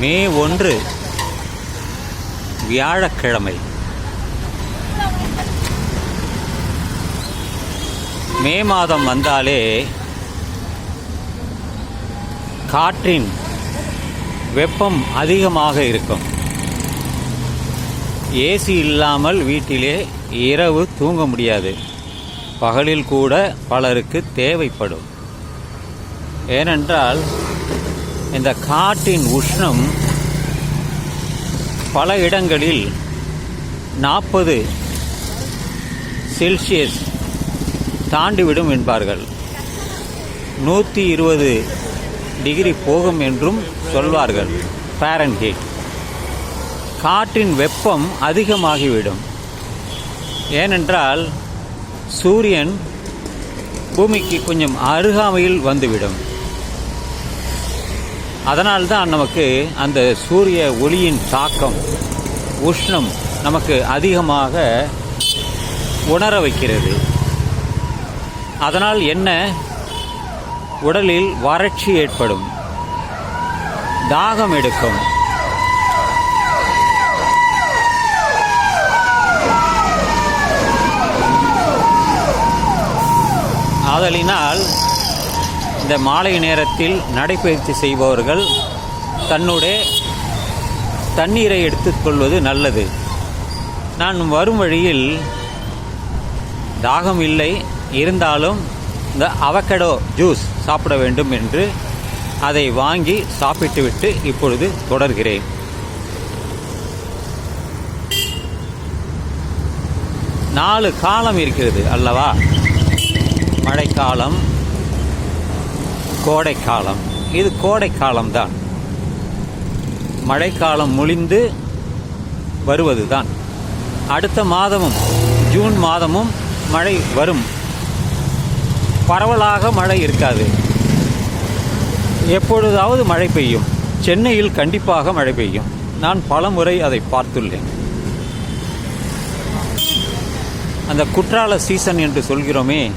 மே ஒன்று வியாழக்கிழமை. மே மாதம் வந்தாலே காற்றின் வெப்பம் அதிகமாக இருக்கும். ஏசி இல்லாமல் வீட்டிலே இரவு தூங்க முடியாது. பகலில் கூட பலருக்கு தேவைப்படும். ஏனென்றால் இந்த காற்றின் உஷ்ணம் பல இடங்களில் நாற்பது செல்சியஸ் தாண்டிவிடும் என்பார்கள். நூற்றி இருபது டிகிரி போகும் என்றும் சொல்வார்கள். ஃபேரன்ஹீட். காற்றின் வெப்பம் அதிகமாகிவிடும். ஏனென்றால் சூரியன் பூமிக்கு கொஞ்சம் அருகாமையில் வந்துவிடும். அதனால்தான் நமக்கு அந்த சூரிய ஒளியின் தாக்கம் உஷ்ணம் நமக்கு அதிகமாக உணர வைக்கிறது. அதனால் என்ன? உடலில் வறட்சி ஏற்படும். தாகம் எடுக்கும். ஆதலினால் இந்த மாலை நேரத்தில் நடைப்பயிற்சி செய்பவர்கள் தன்னுடைய தண்ணீரை எடுத்துக்கொள்வது நல்லது. நான் வரும் வழியில் தாகம் இல்லை இருந்தாலும் இந்த அவகடோ ஜூஸ் சாப்பிட வேண்டும் என்று அதை வாங்கி சாப்பிட்டுவிட்டு இப்பொழுது தொடர்கிறேன். நாலு காலம் இருக்கிறது அல்லவா? மழைக்காலம். கோடைக்காலம். இது கோடைக்காலம்தான். மழைக்காலம் முடிந்து வருவதுதான். அடுத்த மாதமும் ஜூன் மாதமும் மழை வரும். பரவலாக மழை இருக்காது. எப்பொழுதாவது மழை பெய்யும். சென்னையில் கண்டிப்பாக மழை பெய்யும். நான் பல முறை அதை பார்த்துள்ளேன். அந்த குற்றால சீசன் என்று சொல்கிறோமே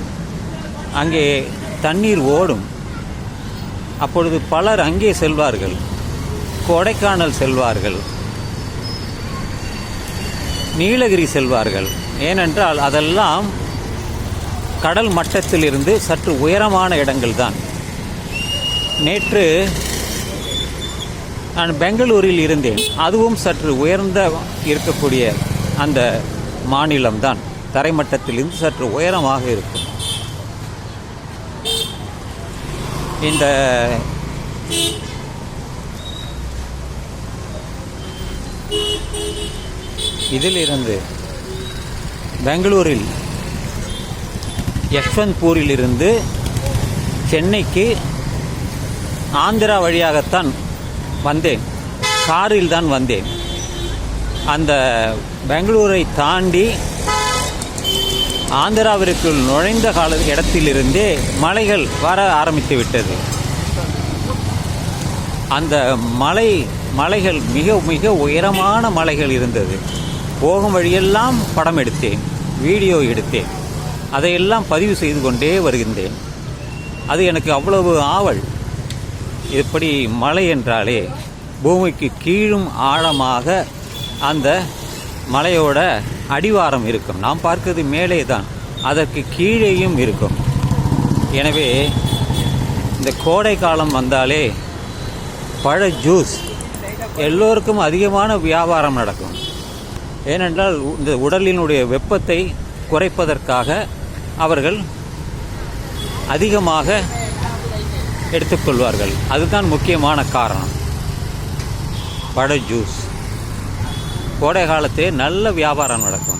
அங்கே தண்ணீர் ஓடும். அப்பொழுது பலர் அங்கே செல்வார்கள். கொடைக்கானல் செல்வார்கள். நீலகிரி செல்வார்கள். ஏனென்றால் அதெல்லாம் கடல் மட்டத்திலிருந்து சற்று உயரமான இடங்கள் தான் நேற்று நான் பெங்களூரில் இருந்தேன். அதுவும் சற்று உயர்ந்த இருக்கக்கூடிய அந்த மாநிலம்தான். தரைமட்டத்திலிருந்து சற்று உயரமாக இருக்கும். இந்த இதிலிருந்து பெங்களூரில் யஷ்வந்த்பூரிலிருந்து சென்னைக்கு ஆந்திரா வழியாகத்தான் வந்தேன். காரில் தான் வந்தேன். அந்த பெங்களூரை தாண்டி ஆந்திராவிற்குள் நுழைந்த கால இடத்திலிருந்தே மலைகள் வர ஆரம்பித்து விட்டது. அந்த மலை மலைகள் மிக மிக உயரமான மலைகள் இருந்தது. போகும் வழியெல்லாம் படம் எடுத்தேன் வீடியோ எடுத்தேன். அதையெல்லாம் பதிவு செய்து கொண்டே வருகின்றேன். அது எனக்கு அவ்வளவு ஆவல். இப்படி மலை என்றாலே பூமிக்கு கீழும் ஆழமாக அந்த மலையோட அடிவாரம் இருக்கும். நாம் பார்க்கிறது மேலே தான் அதற்கு கீழேயும் இருக்கும். எனவே இந்த கோடை காலம் வந்தாலே பழ ஜூஸ். எல்லோருக்கும் அதிகமான வியாபாரம் நடக்கும். ஏனென்றால் இந்த உடலினுடைய வெப்பத்தை குறைப்பதற்காக அவர்கள் அதிகமாக எடுத்துக்கொள்வார்கள். அதுதான் முக்கியமான காரணம். பழ ஜூஸ். கோடை காலத்திலே நல்ல வியாபாரம் நடக்கும்.